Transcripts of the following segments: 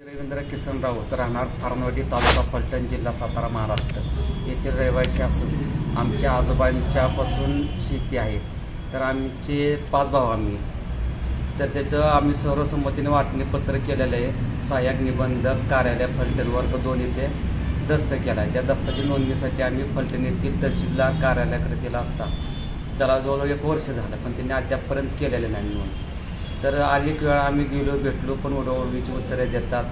रवींद्र किसन राऊत राहणार फारनवडी तालुका फलटण जिल्हा सातारा महाराष्ट्र. येथील रहिवासी असून आमच्या आजोबांच्यापासून शेती आहे. तर आमचे पाच भाऊ आम्ही. तर त्याचं आम्ही सर्वसंमतीने वाटणी पत्र केलेलं आहे. सहाय्यक निबंधक कार्यालय फलटण वर्ग दोन येथे दस्त केला आहे. त्या दस्ताची नोंदणीसाठी आम्ही फलटण येथील तहसीलदार कार्यालयाकडे दिला असता. त्याला जवळजवळ एक वर्ष झालं पण त्यांनी अद्यापपर्यंत केलेलं नाही नोंद. तर अनेक वेळा आम्ही गेलो भेटलो पण उडवडवीची उत्तरे देतात.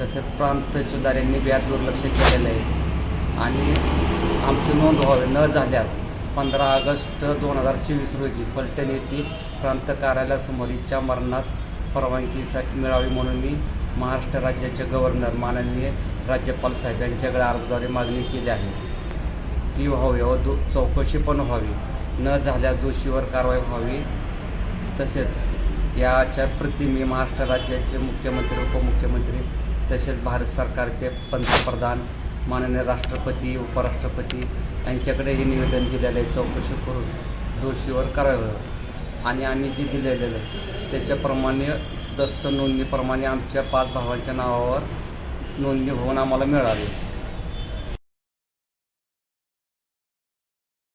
तसेच प्रांत तहसीलदार यांनी दुर्लक्ष केलेलं आहे. आणि आमची नोंद व्हावी न झाल्यास पंधरा ऑगस्ट दोन हजार चोवीस रोजी पलटण येथील प्रांत कार्यालयासमोर इच्छा मरणास परवानगीसाठी मिळावी म्हणून मी महाराष्ट्र राज्याचे गव्हर्नर माननीय राज्यपाल साहेब यांच्याकडे अर्जद्वारे मागणी केली आहे. ती व्हावी व दो चौकशी पण व्हावी. न झाल्यास दोषीवर कारवाई व्हावी. तसेच याच्या प्रति मी महाराष्ट्र राज्याचे मुख्यमंत्री उपमुख्यमंत्री तसेच भारत सरकारचे पंतप्रधान माननीय राष्ट्रपती उपराष्ट्रपती यांच्याकडे हे निवेदन दिलेलं आहे चौकशी करून दोषीवर करावं आणि आम्ही जे दिलेलं आहे त्याच्याप्रमाणे दस्त नोंदणीप्रमाणे आमच्या पाच भावांच्या नावावर नोंदणी होऊन आम्हाला मिळाली.